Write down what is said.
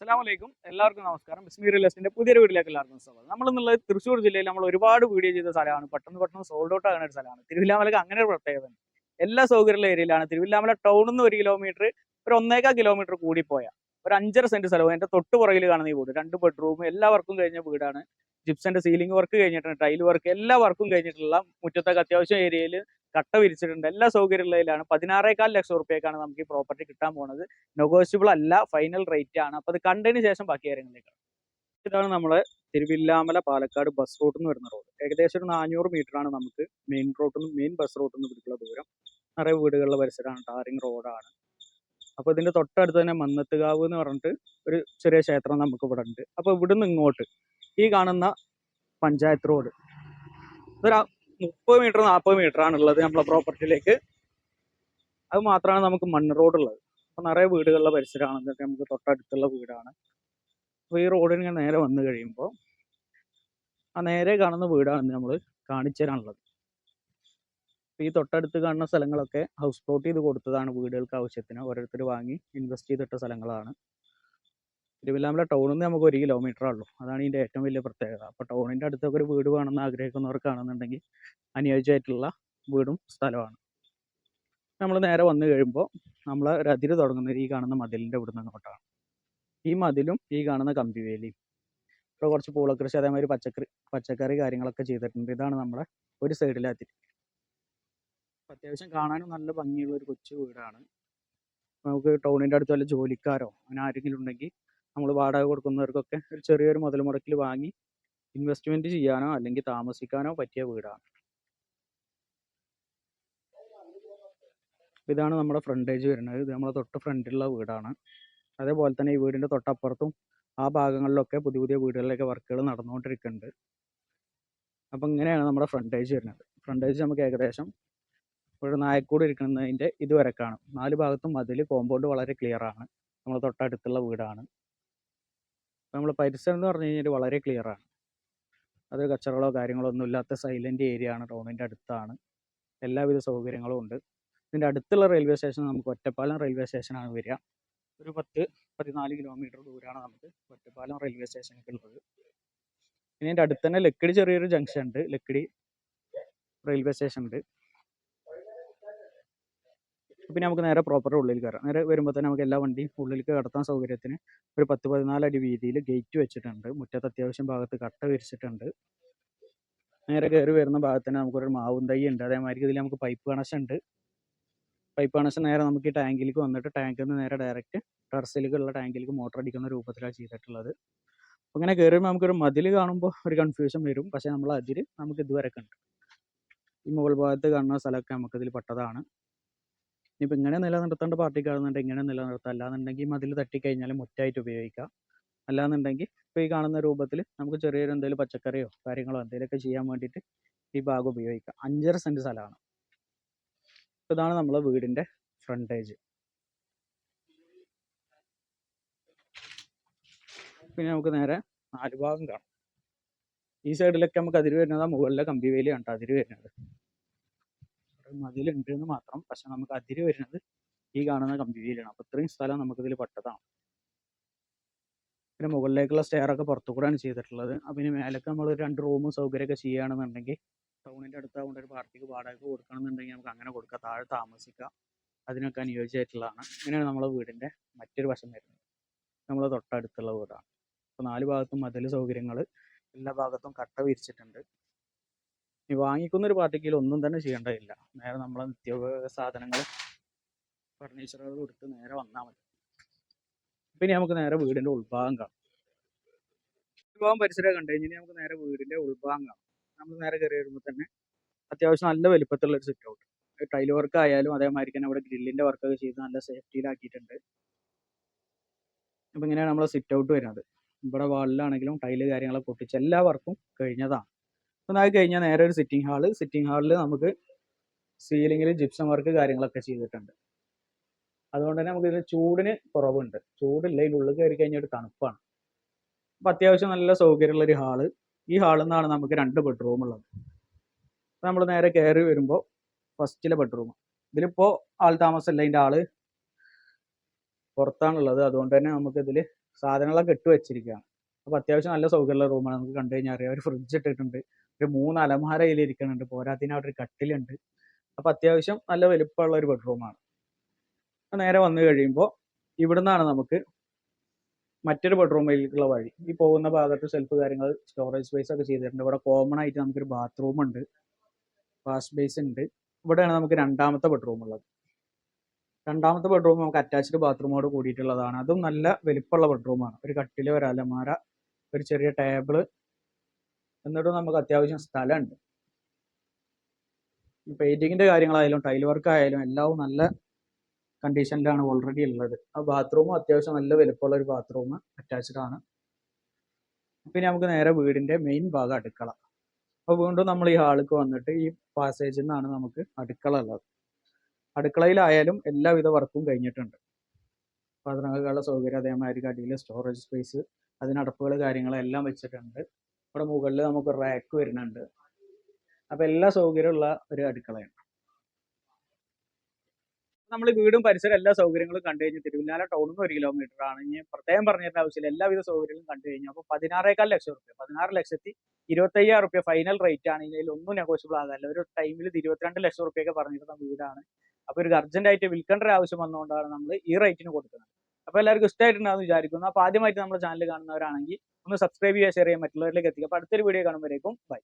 അസ്സലാമലൈക്കും. എല്ലാവർക്കും നമസ്കാരം. ബിസ്മി റിയൽ പുതിയൊരു വീട്ടിലേക്ക് എല്ലാവർക്കും സ്വാഗതം. നമ്മൾ എന്നുള്ളത് തൃശ്ശൂർ ജില്ലയിൽ നമ്മൾ ഒരുപാട് വീഡിയോ ചെയ്ത സ്ഥലമാണ്. പെട്ടെന്ന് പെട്ടെന്ന് സോൾഡ് ഔട്ട് ആകുന്ന ഒരു സ്ഥലമാണ്. തിരുവില്ലാമലക്ക് അങ്ങനെ ഒരു പ്രത്യേകത എല്ലാ സൗകര്യമുള്ള ഏരിയയിലാണ് തിരുവില്ലാമല ടൗണിൽ നിന്ന് ഒരു കിലോമീറ്റർ ഒരു ഒന്നേക്കാ കിലോമീറ്റർ കൂടി പോയാൽ ഒരു അഞ്ചര സെന്റ് സ്ഥലവും. എന്റെ തൊട്ട് പുറകിൽ കാണുന്ന ഈ വീട്. രണ്ട് ബെഡ്റൂം എല്ലാ വർക്കും കഴിഞ്ഞ വീടാണ്. ജിപ്സന്റെ സീലിംഗ് വർക്ക് കഴിഞ്ഞിട്ടുണ്ട്. ടൈൽ വർക്ക് എല്ലാ വർക്കും കഴിഞ്ഞിട്ടുള്ള മുറ്റത്തൊക്കെ അത്യാവശ്യം ഏരിയയിൽ കട്ട വിരിച്ചിട്ടുണ്ട്. എല്ലാ സൗകര്യമുള്ളതിലാണ് പതിനാറേക്കാൽ ലക്ഷം റുപ്യക്കാണ് നമുക്ക് ഈ പ്രോപ്പർട്ടി കിട്ടാൻ പോകുന്നത് നെഗോഷ്യബിൾ അല്ല ഫൈനൽ റേറ്റ് ആണ്. അപ്പൊ അത് കണ്ടതിന് ശേഷം ബാക്കി കാര്യങ്ങളിലേക്ക് ഇതാണ് നമ്മളെ തിരുവില്ലാമല പാലക്കാട് ബസ് റൂട്ട് എന്ന് വരുന്ന റോഡ് ഏകദേശം ഒരു നാനൂറ് ആണ് നമുക്ക് മെയിൻ റോഡിൽ നിന്ന് മെയിൻ ബസ് റൂട്ടിൽ നിന്ന് പിടിക്കുള്ള ദൂരം. നിറയെ വീടുകളുടെ പരിസരമാണ് ടാറിങ് റോഡാണ് അപ്പൊ ഇതിന്റെ തൊട്ടടുത്ത് തന്നെ മന്നത്തുകാവ് എന്ന് പറഞ്ഞിട്ട് ഒരു ചെറിയ ക്ഷേത്രം നമുക്ക് ഇവിടെ ഉണ്ട്. അപ്പൊ ഇവിടുന്ന് ഇങ്ങോട്ട് ഈ കാണുന്ന പഞ്ചായത്ത് റോഡ് ഇതൊരു മുപ്പത് മീറ്റർ നാൽപ്പത് മീറ്റർ ആണ് ഉള്ളത് നമ്മളെ പ്രോപ്പർട്ടിയിലേക്ക്. അത് മാത്രമാണ് നമുക്ക് മണ്ണ് റോഡ് ഉള്ളത് അപ്പൊ നിറയെ വീടുകളുടെ പരിസരമാണ്. ഇതൊക്കെ നമുക്ക് തൊട്ടടുത്തുള്ള വീടാണ്. അപ്പൊ ഈ റോഡിന് നേരെ വന്നു കഴിയുമ്പോൾ ആ നേരെ കാണുന്ന വീടാണ് നമ്മൾ കാണിച്ചു തരാനുള്ളത്. ഈ തൊട്ടടുത്ത് കാണുന്ന സ്ഥലങ്ങളൊക്കെ ഹൗസ് പ്ലോട്ട് ചെയ്ത് കൊടുത്തതാണ് വീടുകൾക്ക് ആവശ്യത്തിന്. ഓരോരുത്തർ വാങ്ങി ഇൻവെസ്റ്റ് ചെയ്തിട്ട സ്ഥലങ്ങളാണ്. തിരുവല്ലാമല ടൗണിൽ നിന്ന് നമുക്ക് ഒരു കിലോമീറ്റർ ഉള്ളൂ. അതാണ് ഇതിന്റെ ഏറ്റവും വലിയ പ്രത്യേകത. അപ്പോൾ ടൗണിന്റെ അടുത്തൊക്കെ ഒരു വീട് വേണമെന്ന് ആഗ്രഹിക്കുന്നവർക്കാണെന്നുണ്ടെങ്കിൽ അനുയോജ്യമായിട്ടുള്ള വീടും സ്ഥലമാണ് നമ്മൾ നേരെ വന്നു കഴിയുമ്പോൾ നമ്മൾ ഒരു അതിര് തുടങ്ങുന്നത് ഈ കാണുന്ന മതിലിന്റെ ഇവിടുന്ന് അങ്ങോട്ടാണ് ഈ മതിലും ഈ കാണുന്ന കമ്പിവേലിയും. ഇപ്പോൾ കുറച്ച് പൂളക്കൃഷി അതേമാതിരി പച്ചക്കറി പച്ചക്കറി കാര്യങ്ങളൊക്കെ ചെയ്തിട്ടുണ്ട്. ഇതാണ് നമ്മുടെ ഒരു സൈഡിലെ അതിര്. അത്യാവശ്യം കാണാനും നല്ല ഭംഗിയുള്ള ഒരു കൊച്ചു വീടാണ്. നമുക്ക് ടൗണിന്റെ അടുത്ത് വല്ല ജോലിക്കാരോ അങ്ങനെ ആരെങ്കിലും ഉണ്ടെങ്കിൽ നമ്മൾ വാടക കൊടുക്കുന്നവർക്കൊക്കെ ഒരു ചെറിയൊരു മുതൽ മുടക്കിൽ വാങ്ങി ഇൻവെസ്റ്റ്മെന്റ് ചെയ്യാനോ അല്ലെങ്കിൽ താമസിക്കാനോ പറ്റിയ വീടാണ്. ഇതാണ് നമ്മുടെ ഫ്രണ്ടേജ് വരുന്നത്. ഇത് നമ്മുടെ തൊട്ട് ഫ്രണ്ടിലുള്ള വീടാണ്. അതേപോലെ തന്നെ ഈ വീടിന്റെ തൊട്ടപ്പുറത്തും ആ ഭാഗങ്ങളിലൊക്കെ പുതിയ പുതിയ വീടുകളിലൊക്കെ വർക്കുകൾ നടന്നുകൊണ്ടിരിക്കുന്നുണ്ട്. അപ്പം ഇങ്ങനെയാണ് നമ്മുടെ ഫ്രണ്ടേജ് വരുന്നത്. ഫ്രണ്ടേജ് നമുക്ക് ഏകദേശം ഒരു നായക്കൂട് ഇരിക്കുന്നതിന്റെ ഇതുവരെ കാണും. നാല് ഭാഗത്തും മതിൽ കോമ്പൗണ്ട് വളരെ ക്ലിയർ ആണ്. നമ്മുടെ തൊട്ടടുത്തുള്ള വീടാണ്. നമ്മൾ പരിസരം എന്ന് പറഞ്ഞു കഴിഞ്ഞാൽ വളരെ ക്ലിയർ ആണ്. അത് കച്ചറകളോ കാര്യങ്ങളോ ഒന്നും ഇല്ലാത്ത സൈലന്റ് ഏരിയ ആണ് ടൗണിന്റെ അടുത്താണ്. എല്ലാവിധ സൗകര്യങ്ങളും ഉണ്ട്. ഇതിന്റെ അടുത്തുള്ള റെയിൽവേ സ്റ്റേഷൻ നമുക്ക് ഒറ്റപ്പാലം റെയിൽവേ സ്റ്റേഷനാണ് വരിക. ഒരു പത്ത് പതിനാല് കിലോമീറ്റർ ദൂരമാണ് നമുക്ക് ഒറ്റപ്പാലം റെയിൽവേ സ്റ്റേഷനൊക്കെ ഉള്ളത്. പിന്നെ ഇതിന്റെ അടുത്ത് തന്നെ ലക്കിടി ചെറിയൊരു ജംഗ്ഷൻ ഉണ്ട്. ലക്കിടി റെയിൽവേ സ്റ്റേഷൻ ഉണ്ട്. പിന്നെ നമുക്ക് നേരെ പ്രോപ്പർ ഉള്ളിൽ കയറാം നേരെ വരുമ്പോൾ തന്നെ നമുക്ക് എല്ലാ വണ്ടിയും ഉള്ളിലേക്ക് കടത്താൻ സൗകര്യത്തിന് ഒരു പത്ത് അടി വീതിയിൽ ഗേറ്റ് വെച്ചിട്ടുണ്ട്. മുറ്റത്ത് അത്യാവശ്യം ഭാഗത്ത് കട്ട വിരിച്ചിട്ടുണ്ട്. നേരെ കയറി വരുന്ന ഭാഗത്ത് തന്നെ നമുക്കൊരു മാവും തൈ ഉണ്ട്. അതേമാതിരി ഇതിൽ നമുക്ക് പൈപ്പ് കണക്ഷൻ ഉണ്ട്. പൈപ്പ് കണക്ഷൻ നേരെ നമുക്ക് ഈ ടാങ്കിലേക്ക് വന്നിട്ട് ടാങ്കിൽ നിന്ന് നേരെ ഡയറക്റ്റ് ടെറസിലേക്കുള്ള ടാങ്കിലേക്ക് മോട്ടർ അടിക്കുന്ന രൂപത്തിലാണ് ചെയ്തിട്ടുള്ളത്. അങ്ങനെ കയറുമ്പോൾ നമുക്കൊരു മതിൽ കാണുമ്പോൾ ഒരു കൺഫ്യൂഷൻ വരും. പക്ഷേ നമ്മൾ അതിൽ നമുക്ക് ഇതുവരെ കണ്ടു. ഈ മുകൾ ഭാഗത്ത് കാണുന്ന സ്ഥലമൊക്കെ നമുക്കിതിൽ പെട്ടതാണ്. ഇനിയിപ്പോൾ ഇങ്ങനെ നിലനിർത്തേണ്ട പാർട്ടിക്കാണെന്നുണ്ടെങ്കിൽ ഇങ്ങനെ നിലനിർത്താം. അല്ലാന്നുണ്ടെങ്കിൽ മതിൽ തട്ടിക്കഴിഞ്ഞാൽ മുറ്റായിട്ട് ഉപയോഗിക്കാം. അല്ലാന്നുണ്ടെങ്കിൽ ഇപ്പോൾ ഈ കാണുന്ന രൂപത്തിൽ നമുക്ക് ചെറിയൊരു എന്തെങ്കിലും പച്ചക്കറിയോ കാര്യങ്ങളോ എന്തെങ്കിലുമൊക്കെ ചെയ്യാൻ വേണ്ടിയിട്ട് ഈ ഭാഗം ഉപയോഗിക്കാം. അഞ്ചര സെന്റ് സ്ഥലമാണ്. ഇതാണ് നമ്മളെ വീടിന്റെ ഫ്രണ്ടേജ് പിന്നെ നമുക്ക് നേരെ നാല് ഭാഗം കാണാം. ഈ സൈഡിലൊക്കെ നമുക്ക് അതിര് വരുന്നത് മുകളിലെ കമ്പി വേലിയാണ് അതിര് വരുന്നത്. മതിലുണ്ട് എന്ന് മാത്രം. പക്ഷെ നമുക്ക് അതിര് വരുന്നത് ഈ കാണുന്ന കമ്പി അപ്പോൾ അപ്പൊ ഇത്രയും സ്ഥലം നമുക്ക് ഇതിൽ പെട്ടതാണ്. പിന്നെ മുകളിലേക്കുള്ള സ്റ്റെയർ ഒക്കെ പുറത്തു കൂടെയാണ് ചെയ്തിട്ടുള്ളത്. അപ്പൊ ഇനി മേലേക്ക് നമ്മൾ രണ്ട് റൂമും സൗകര്യമൊക്കെ ചെയ്യുകയാണെന്നുണ്ടെങ്കിൽ ടൗണിന്റെ അടുത്താകൊണ്ട് ഒരു പാർട്ടിക്ക് വാടക കൊടുക്കണമെന്നുണ്ടെങ്കിൽ നമുക്ക് അങ്ങനെ കൊടുക്കാം. താഴെ താമസിക്കാം. അതിനൊക്കെ അനുയോജ്യമായിട്ടുള്ളതാണ്. ഇങ്ങനെയാണ് നമ്മളെ വീടിന്റെ മറ്റൊരു വശം വരുന്നത്. നമ്മളെ തൊട്ടടുത്തുള്ള വീടാണ്. അപ്പോൾ നാല് ഭാഗത്തും മതിൽ സൗകര്യങ്ങൾ എല്ലാ ഭാഗത്തും കട്ട വിരിച്ചിട്ടുണ്ട്. ഈ വാങ്ങിക്കുന്ന ഒരു പാർട്ടിക്ക് ഒന്നും തന്നെ ചെയ്യേണ്ടതില്ല. നേരെ നമ്മളെ നിത്യോപയോഗ സാധനങ്ങൾ ഫർണിച്ചറുകൾ കൊടുത്ത് നേരെ വന്നാൽ മതി. പിന്നെ നമുക്ക് നേരെ വീടിന്റെ ഉൾഭാഗം കാണാം. ഉൾഭാഗം പരിസരം കണ്ടു കഴിഞ്ഞാൽ നമുക്ക് നേരെ വീടിന്റെ ഉൾഭാഗം കാണാം. നമ്മൾ നേരെ കയറി വരുമ്പോൾ തന്നെ അത്യാവശ്യം നല്ല വലിപ്പത്തിലുള്ള ഒരു സിറ്റ് ഔട്ട് ടൈൽ വർക്ക് ആയാലും അതേമാതിരി തന്നെ അവിടെ ഗ്രില്ലിന്റെ വർക്കൊക്കെ ചെയ്ത് നല്ല സേഫ്റ്റിയിലാക്കിയിട്ടുണ്ട് അപ്പം ഇങ്ങനെയാണ് നമ്മളെ സിറ്റ് ഔട്ട് വരുന്നത്. ഇവിടെ വാളിലാണെങ്കിലും ടൈൽ കാര്യങ്ങളൊക്കെ പൊട്ടിച്ച് എല്ലാ വർക്കും കഴിഞ്ഞതാണ്. അപ്പം അത് കഴിഞ്ഞാൽ നേരെ ഒരു സിറ്റിംഗ് ഹാൾ സിറ്റിംഗ് ഹാളിൽ നമുക്ക് സീലിംഗിൽ ജിപ്സം വർക്ക് കാര്യങ്ങളൊക്കെ ചെയ്തിട്ടുണ്ട്. അതുകൊണ്ട് തന്നെ നമുക്ക് ഇതിന് ചൂടിന് കുറവുണ്ട്. ചൂടില്ല ഇതിന്റെ ഉള്ളിൽ കയറി കഴിഞ്ഞാൽ ഒരു തണുപ്പാണ്. അപ്പം അത്യാവശ്യം നല്ല സൗകര്യമുള്ളൊരു ഹാൾ ഈ ഹാളിൽ നിന്നാണ് നമുക്ക് രണ്ട് ബെഡ്റൂം ഉള്ളത്. നമ്മൾ നേരെ കയറി വരുമ്പോൾ ഫസ്റ്റിലെ ബെഡ്റൂം ഇതിലിപ്പോൾ ആൾ താമസമല്ല ഇതിന്റെ ആൾ പുറത്താണുള്ളത്. അതുകൊണ്ട് തന്നെ നമുക്ക് ഇതിൽ സാധനങ്ങളൊക്കെ ഇട്ട് വെച്ചിരിക്കുകയാണ്. അപ്പോൾ അത്യാവശ്യം നല്ല സൗകര്യമുള്ള റൂമാണ് നമുക്ക് കണ്ടു കഴിഞ്ഞാൽ അറിയാം. ഒരു ഫ്രിഡ്ജ് ഇട്ടിട്ടുണ്ട്. ഒരു മൂന്ന് അലമാര അതിൽ ഇരിക്കുന്നുണ്ട് പോരാത്തിന് അവിടെ ഒരു കട്ടിലുണ്ട്. അപ്പോൾ അത്യാവശ്യം നല്ല വലുപ്പമുള്ള ഒരു ബെഡ്റൂമാണ് നേരെ വന്നു കഴിയുമ്പോൾ ഇവിടുന്നാണ് നമുക്ക് മറ്റൊരു ബെഡ്റൂമിലേക്കുള്ള വഴി. ഈ പോകുന്ന ഭാഗത്ത് സെൽഫ് കാര്യങ്ങൾ സ്റ്റോറേജ് സ്പേസ് ഒക്കെ ചെയ്തിട്ടുണ്ട്. ഇവിടെ കോമൺ ആയിട്ട് നമുക്കൊരു ബാത്റൂം ഉണ്ട്. വാഷ് ബേസ് ഉണ്ട്. ഇവിടെയാണ് നമുക്ക് രണ്ടാമത്തെ ബെഡ്റൂം ഉള്ളത്. രണ്ടാമത്തെ ബെഡ്റൂം നമുക്ക് അറ്റാച്ച്ഡ് ബാത്റൂമോട് കൂടിയിട്ടുള്ളതാണ്. അതും നല്ല വലിപ്പമുള്ള ബെഡ്റൂമാണ് ഒരു കട്ടിൽ ഒരു അലമാര ഒരു ചെറിയ ടേബിൾ എന്നിട്ടും നമുക്ക് അത്യാവശ്യം സ്ഥലമുണ്ട്. പെയിന്റിങ്ങിന്റെ കാര്യങ്ങളായാലും ടൈൽ വർക്ക് ആയാലും എല്ലാം നല്ല കണ്ടീഷനിലാണ് ഓൾറെഡി ഉള്ളത്. ആ ബാത്റൂമും അത്യാവശ്യം നല്ല വലുപ്പമുള്ള ഒരു ബാത്റൂം അറ്റാച്ച്ഡ് ആണ്. പിന്നെ നമുക്ക് നേരെ വീടിന്റെ മെയിൻ ഭാഗം അടുക്കള. അപ്പോൾ വീണ്ടും നമ്മൾ ഈ ഹാളിക്ക് വന്നിട്ട് ഈ പാസേജിൽ നിന്നാണ് നമുക്ക് അടുക്കള ഉള്ളത്. അടുക്കളയിലായാലും എല്ലാവിധ വർക്കും കഴിഞ്ഞിട്ടുണ്ട്. പാത്രങ്ങൾക്കുള്ള സൗകര്യം അതേമാതിരി അടിയിൽ സ്റ്റോറേജ് സ്പേസ് അതിനടപ്പുകൾ കാര്യങ്ങളെല്ലാം വെച്ചിട്ടുണ്ട്. ഇവിടെ മുകളിൽ നമുക്ക് റാക്ക് വരുന്നുണ്ട്. അപ്പൊ എല്ലാ സൗകര്യമുള്ള ഒരു അടുക്കളയാണ്. നമ്മൾ വീടും പരിസരം എല്ലാ സൗകര്യങ്ങളും കണ്ടു കഴിഞ്ഞു തിരുവല്ലാല ടൗണിൽ നിന്ന് ഒരു കിലോമീറ്റർ ആണ്. ഇനി പ്രത്യേകം പറഞ്ഞിരുന്ന ആവശ്യമില്ല. എല്ലാവിധ സൗകര്യങ്ങളും കണ്ടു കഴിഞ്ഞു. അപ്പോൾ പതിനാറേക്കാൾ ലക്ഷം റുപ്യ. പതിനാറ് ലക്ഷത്തി ഇരുപത്തയ്യായിരം റുപ്യ ഫൈനൽ റേറ്റ് ആണ്. ഇതിൽ ഒന്നും നെഗോഷ്യബിൾ ആകാല്ല ഒരു ടൈമിൽ ഇരുപത്തിരണ്ട് ലക്ഷം റുപ്യൊക്കെ പറഞ്ഞിരുന്ന വീടാണ്. അപ്പോൾ ഒരു അർജന്റ് ആയിട്ട് വിൽക്കേണ്ട ഒരു ആവശ്യം വന്നുകൊണ്ടാണ് നമ്മൾ ഈ റേറ്റിന് കൊടുക്കുന്നത്. അപ്പോൾ എല്ലാവർക്കും ഇഷ്ടമായിട്ടുണ്ടാവും വിചാരിക്കുന്നു. അപ്പോൾ ആദ്യമായിട്ട് നമ്മുടെ ചാനൽ കാണുന്നവരാണെങ്കിൽ ഒന്ന് സബ്സ്ക്രൈബ് ചെയ്യുക ഷെയർ ചെയ്യാൻ മറ്റുള്ളവരിലേക്ക് എത്തിക്കുക. അപ്പോൾ അടുത്തൊരു വീഡിയോ കാണുമ്പോഴേക്കും ബൈ